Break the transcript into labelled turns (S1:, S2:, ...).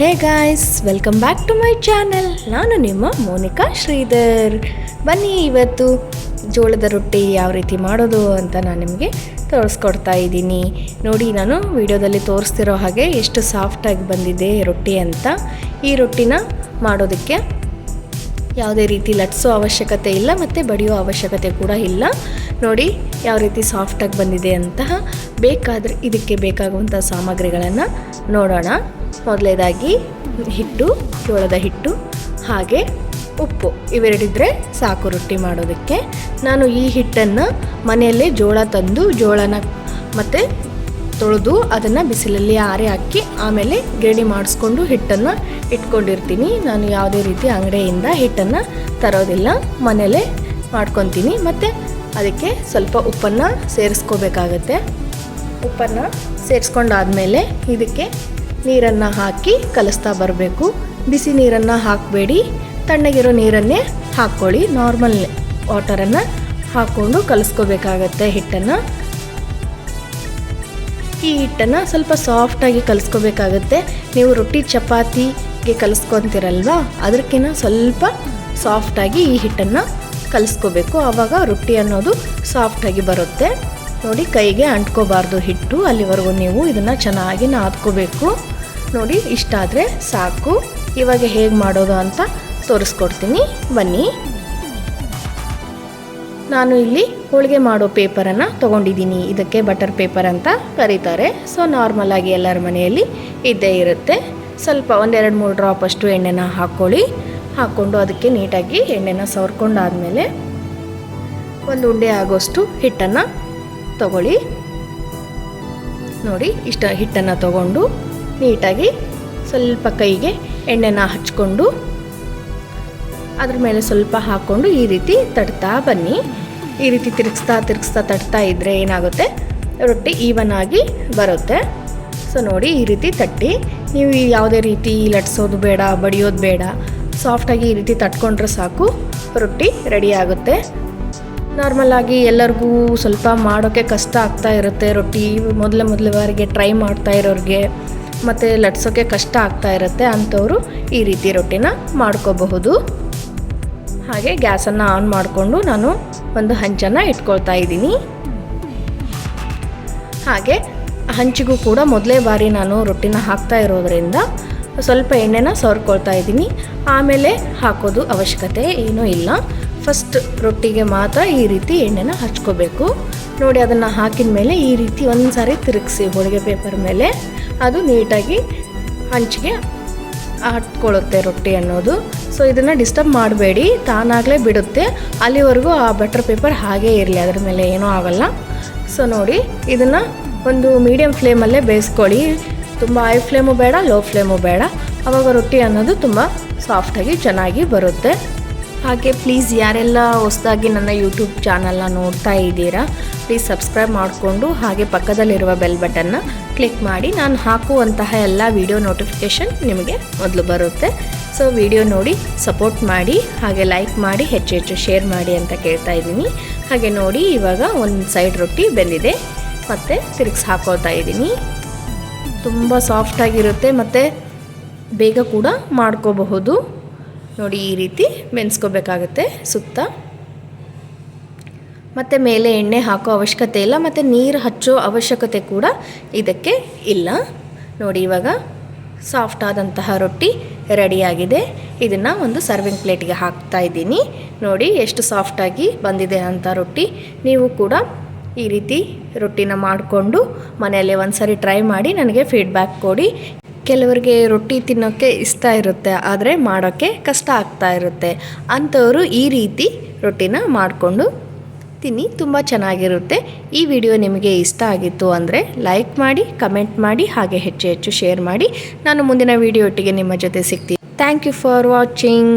S1: Hey guys welcome back to my channel ನಾನು ನಿಮ್ಮ ಮೋನಿಕಾ ಶ್ರೀಧರ್. ಬನ್ನಿ ಇವತ್ತು ಜೋಳದ ರೊಟ್ಟಿ ಯಾವ ರೀತಿ ಮಾಡೋದು ಅಂತ ನಾನು ನಿಮಗೆ ತೋರಿಸ್ಕೊಡ್ತಾ ಇದ್ದೀನಿ. ನೋಡಿ, ನಾನು ವಿಡಿಯೋದಲ್ಲಿ ತೋರಿಸ್ತಿರೋ ಹಾಗೆ ಎಷ್ಟು ಸಾಫ್ಟಾಗಿ ಬಂದಿದೆ ರೊಟ್ಟಿ ಅಂತ. ಈ ರೊಟ್ಟಿನ ಮಾಡೋದಕ್ಕೆ ಯಾವುದೇ ರೀತಿ ಲಟ್ಸೋ ಅವಶ್ಯಕತೆ ಇಲ್ಲ ಮತ್ತು ಬಡಿಯೋ ಅವಶ್ಯಕತೆ ಕೂಡ ಇಲ್ಲ. ನೋಡಿ ಯಾವ ರೀತಿ ಸಾಫ್ಟಾಗಿ ಬಂದಿದೆ ಅಂತ ಬೇಕಾದರೆ ಇದಕ್ಕೆ ಬೇಕಾಗುವಂಥ ಸಾಮಗ್ರಿಗಳನ್ನು ನೋಡೋಣ. ಮೊದಲೇದಾಗಿ ಹಿಟ್ಟು, ಜೋಳದ ಹಿಟ್ಟು, ಹಾಗೆ ಉಪ್ಪು. ಇವೆರಡಿದ್ರೆ ಸಾಕು ರೊಟ್ಟಿ ಮಾಡೋದಕ್ಕೆ. ನಾನು ಈ ಹಿಟ್ಟನ್ನು ಮನೆಯಲ್ಲೇ ಜೋಳ ತಂದು ಜೋಳನ ಮತ್ತು ತೊಳೆದು ಅದನ್ನು ಬಿಸಿಲಲ್ಲಿ ಆರೆ ಹಾಕಿ ಆಮೇಲೆ ಗ್ರೇಡಿ ಮಾಡಿಸ್ಕೊಂಡು ಹಿಟ್ಟನ್ನು ಇಟ್ಕೊಂಡಿರ್ತೀನಿ. ನಾನು ಯಾವುದೇ ರೀತಿ ಅಂಗಡಿಯಿಂದ ಹಿಟ್ಟನ್ನು ತರೋದಿಲ್ಲ. ಮನೇಲೇ ಮಾಡ್ಕೊತೀನಿ. ಮತ್ತು ಅದಕ್ಕೆ ಸ್ವಲ್ಪ ಉಪ್ಪನ್ನು ಸೇರಿಸ್ಕೋಬೇಕಾಗತ್ತೆ. ಉಪ್ಪನ್ನು ಸೇರಿಸ್ಕೊಂಡಾದಮೇಲೆ ಇದಕ್ಕೆ ನೀರನ್ನು ಹಾಕಿ ಕಲಿಸ್ತಾ ಬರಬೇಕು. ಬಿಸಿ ನೀರನ್ನು ಹಾಕಬೇಡಿ. ತಣ್ಣಗಿರೋ ನೀರನ್ನೇ ಹಾಕ್ಕೊಳ್ಳಿ. ನಾರ್ಮಲ್ ವಾಟರನ್ನು ಹಾಕ್ಕೊಂಡು ಕಲಿಸ್ಕೋಬೇಕಾಗತ್ತೆ ಹಿಟ್ಟನ್ನು. ಈ ಹಿಟ್ಟನ್ನು ಸ್ವಲ್ಪ ಸಾಫ್ಟಾಗಿ ಕಲಿಸ್ಕೋಬೇಕಾಗತ್ತೆ. ನೀವು ರೊಟ್ಟಿ ಚಪಾತಿಗೆ ಕಲಿಸ್ಕೊತಿರಲ್ವಾ? ಅದಕ್ಕಿಂತ ಸ್ವಲ್ಪ ಸಾಫ್ಟಾಗಿ ಈ ಹಿಟ್ಟನ್ನು ಕಲಿಸ್ಕೋಬೇಕು. ಆವಾಗ ರೊಟ್ಟಿ ಅನ್ನೋದು ಸಾಫ್ಟಾಗಿ ಬರುತ್ತೆ. ನೋಡಿ, ಕೈಗೆ ಅಂಟ್ಕೋಬಾರ್ದು ಹಿಟ್ಟು. ಅಲ್ಲಿವರೆಗೂ ನೀವು ಇದನ್ನು ಚೆನ್ನಾಗಿ ನಾದ್ಕೋಬೇಕು. ನೋಡಿ, ಇಷ್ಟಾದರೆ ಸಾಕು. ಇವಾಗ ಹೇಗೆ ಮಾಡೋದು ಅಂತ ತೋರಿಸ್ಕೊಡ್ತೀನಿ. ಬನ್ನಿ. ನಾನು ಇಲ್ಲಿ ಹೋಳಿಗೆ ಮಾಡೋ ಪೇಪರನ್ನು ತೊಗೊಂಡಿದ್ದೀನಿ. ಇದಕ್ಕೆ ಬಟರ್ ಪೇಪರ್ ಅಂತ ಕರೀತಾರೆ. ಸೊ ನಾರ್ಮಲಾಗಿ ಎಲ್ಲರ ಮನೆಯಲ್ಲಿ ಇದ್ದೇ ಇರುತ್ತೆ. ಸ್ವಲ್ಪ ಒಂದೆರಡು ಮೂರು ಡ್ರಾಪ್ ಅಷ್ಟು ಎಣ್ಣೆನ ಹಾಕ್ಕೊಳ್ಳಿ. ಹಾಕ್ಕೊಂಡು ಅದಕ್ಕೆ ನೀಟಾಗಿ ಎಣ್ಣೆನ ಸವರ್ಕೊಂಡಾದಮೇಲೆ ಒಂದು ಉಂಡೆ ಆಗೋಷ್ಟು ಹಿಟ್ಟನ್ನು ತಗೊಳ್ಳಿ. ನೋಡಿ, ಇಷ್ಟ ಹಿಟ್ಟನ್ನು ತಗೊಂಡು ನೀಟಾಗಿ ಸ್ವಲ್ಪ ಕೈಗೆ ಎಣ್ಣೆನ ಹಚ್ಕೊಂಡು ಅದ್ರ ಮೇಲೆ ಸ್ವಲ್ಪ ಹಾಕ್ಕೊಂಡು ಈ ರೀತಿ ತಡ್ತಾ ಬನ್ನಿ. ಈ ರೀತಿ ತಿರುಗಿಸ್ತಾ ತಿರುಗಿಸ್ತಾ ತಟ್ತಾ ಇದ್ದರೆ ಏನಾಗುತ್ತೆ? ರೊಟ್ಟಿ ಈವನ್ ಆಗಿ ಬರುತ್ತೆ. ಸೊ ನೋಡಿ ಈ ರೀತಿ ತಟ್ಟಿ. ನೀವು ಯಾವುದೇ ರೀತಿ ಲಟ್ಸೋದು ಬೇಡ, ಬಡಿಯೋದು ಬೇಡ. ಸಾಫ್ಟಾಗಿ ಈ ರೀತಿ ತಟ್ಕೊಂಡ್ರೆ ಸಾಕು. ರೊಟ್ಟಿ ರೆಡಿ ಆಗುತ್ತೆ. ನಾರ್ಮಲಾಗಿ ಎಲ್ಲರಿಗೂ ಸ್ವಲ್ಪ ಮಾಡೋಕ್ಕೆ ಕಷ್ಟ ಆಗ್ತಾ ಇರುತ್ತೆ ರೊಟ್ಟಿ. ಮೊದಲ ಮೊದಲ ಬಾರಿಗೆ ಟ್ರೈ ಮಾಡ್ತಾ ಇರೋರಿಗೆ. ಮತ್ತು ಲಟ್ಸೋಕ್ಕೆ ಕಷ್ಟ ಆಗ್ತಾ ಇರುತ್ತೆ ಅಂಥವರು ಈ ರೀತಿ ರೊಟ್ಟಿನ ಮಾಡ್ಕೋಬಹುದು. ಹಾಗೆ ಗ್ಯಾಸನ್ನು ಆನ್ ಮಾಡಿಕೊಂಡು ನಾನು ಒಂದು ಹಂಚನ್ನು ಇಟ್ಕೊಳ್ತಾ ಇದ್ದೀನಿ. ಹಾಗೆ ಹಂಚಿಗೂ ಕೂಡ ಮೊದಲೇ ಬಾರಿ ನಾನು ರೊಟ್ಟಿನ ಹಾಕ್ತಾ ಇರೋದರಿಂದ ಸ್ವಲ್ಪ ಎಣ್ಣೆನ ಸವರ್ಕೊಳ್ತಾ ಇದ್ದೀನಿ. ಆಮೇಲೆ ಹಾಕೋದು ಅವಶ್ಯಕತೆ ಏನೂ ಇಲ್ಲ. ಫಸ್ಟ್ ರೊಟ್ಟಿಗೆ ಮಾತ್ರ ಈ ರೀತಿ ಎಣ್ಣೆನ ಹಚ್ಕೋಬೇಕು. ನೋಡಿ ಅದನ್ನು ಹಾಕಿದ ಮೇಲೆ ಈ ರೀತಿ ಒಂದು ಸಾರಿ ತಿರುಗಿಸಿ ಹೋಳಿಗೆ ಪೇಪರ್ ಮೇಲೆ. ಅದು ನೀಟಾಗಿ ಹಂಚಿಗೆ ಹಟ್ಕೊಳ್ಳುತ್ತೆ ರೊಟ್ಟಿ ಅನ್ನೋದು. ಸೊ ಇದನ್ನು ಡಿಸ್ಟರ್ಬ್ ಮಾಡಬೇಡಿ. ತಾನಾಗಲೇ ಬಿಡುತ್ತೆ. ಅಲ್ಲಿವರೆಗೂ ಆ ಬಟರ್ ಪೇಪರ್ ಹಾಗೇ ಇರಲಿ. ಅದ್ರ ಮೇಲೆ ಏನೂ ಆಗಲ್ಲ. ಸೊ ನೋಡಿ, ಇದನ್ನು ಒಂದು ಮೀಡಿಯಮ್ ಫ್ಲೇಮಲ್ಲೇ ಬೇಯಿಸ್ಕೊಳ್ಳಿ. ತುಂಬ ಹೈ ಫ್ಲೇಮು ಬೇಡ ಲೋ ಫ್ಲೇಮು ಬೇಡ. ಆವಾಗ ರೊಟ್ಟಿ ಅನ್ನೋದು ತುಂಬ ಸಾಫ್ಟಾಗಿ ಚೆನ್ನಾಗಿ ಬರುತ್ತೆ. ಹಾಗೆ ಪ್ಲೀಸ್ ಯಾರೆಲ್ಲ ಹೊಸದಾಗಿ ನನ್ನ ಯೂಟ್ಯೂಬ್ ಚಾನಲ್ನ ನೋಡ್ತಾ ಇದ್ದೀರಾ ಪ್ಲೀಸ್ ಸಬ್ಸ್ಕ್ರೈಬ್ ಮಾಡಿಕೊಂಡು ಹಾಗೆ ಪಕ್ಕದಲ್ಲಿರುವ ಬೆಲ್ ಬಟನ್ನ ಕ್ಲಿಕ್ ಮಾಡಿ. ನಾನು ಹಾಕುವಂತಹ ಎಲ್ಲ ವಿಡಿಯೋ ನೋಟಿಫಿಕೇಷನ್ ನಿಮಗೆ ಮೊದಲು ಬರುತ್ತೆ. ಸೊ ವಿಡಿಯೋ ನೋಡಿ ಸಪೋರ್ಟ್ ಮಾಡಿ, ಹಾಗೆ ಲೈಕ್ ಮಾಡಿ, ಹೆಚ್ಚು ಹೆಚ್ಚು ಶೇರ್ ಮಾಡಿ ಅಂತ ಕೇಳ್ತಾ ಇದ್ದೀನಿ. ಹಾಗೆ ನೋಡಿ, ಇವಾಗ ಒಂದು ಸೈಡ್ ರೊಟ್ಟಿ ಬೆಂದಿದೆ. ಮತ್ತು ತಿರುಗಿಸಿ ಹಾಕೋತಾ ಇದ್ದೀನಿ. ತುಂಬ ಸಾಫ್ಟಾಗಿರುತ್ತೆ ಮತ್ತು ಬೇಗ ಕೂಡ ಮಾಡ್ಕೋಬಹುದು. ನೋಡಿ, ಈ ರೀತಿ ಬೆನ್ಸ್ಕೋಬೇಕಾಗುತ್ತೆ ಸುತ್ತ. ಮತ್ತು ಮೇಲೆ ಎಣ್ಣೆ ಹಾಕೋ ಅವಶ್ಯಕತೆ ಇಲ್ಲ, ಮತ್ತು ನೀರು ಹಚ್ಚೋ ಅವಶ್ಯಕತೆ ಕೂಡ ಇದಕ್ಕೆ ಇಲ್ಲ. ನೋಡಿ, ಇವಾಗ ಸಾಫ್ಟ್ ಆದಂತಹ ರೊಟ್ಟಿ. ರೆಡಿಯಾಗಿದೆ. ಇದನ್ನು ಒಂದು ಸರ್ವಿಂಗ್ ಪ್ಲೇಟಿಗೆ ಹಾಕ್ತಾ ಇದ್ದೀನಿ. ನೋಡಿ ಎಷ್ಟು ಸಾಫ್ಟಾಗಿ ಬಂದಿದೆ ಅಂತ ರೊಟ್ಟಿ. ನೀವು ಕೂಡ ಈ ರೀತಿ ರೊಟ್ಟಿನ ಮಾಡಿಕೊಂಡು ಮನೆಯಲ್ಲಿ ಒಂದು ಸರಿ ಟ್ರೈ ಮಾಡಿ ನನಗೆ ಫೀಡ್ಬ್ಯಾಕ್ ಕೊಡಿ. ಕೆಲವರಿಗೆ ರೊಟ್ಟಿ ತಿನ್ನೋಕ್ಕೆ ಇಷ್ಟ ಇರುತ್ತೆ, ಆದರೆ ಮಾಡೋಕ್ಕೆ ಕಷ್ಟ ಆಗ್ತಾ ಇರುತ್ತೆ. ಅಂಥವರು ಈ ರೀತಿ ರೊಟ್ಟಿನ ಮಾಡಿಕೊಂಡು ತಿನ್ನಿ ತುಂಬ ಚೆನ್ನಾಗಿರುತ್ತೆ. ಈ ವಿಡಿಯೋ ನಿಮಗೆ ಇಷ್ಟ ಆಗಿತ್ತು ಅಂದರೆ ಲೈಕ್ ಮಾಡಿ, ಕಮೆಂಟ್ ಮಾಡಿ, ಹಾಗೆ ಹೆಚ್ಚು ಹೆಚ್ಚು ಶೇರ್ ಮಾಡಿ. ನಾನು ಮುಂದಿನ ವಿಡಿಯೋ ಒಟ್ಟಿಗೆ ನಿಮ್ಮ ಜೊತೆ ಸಿಗ್ತೀನಿ. Thank you for watching.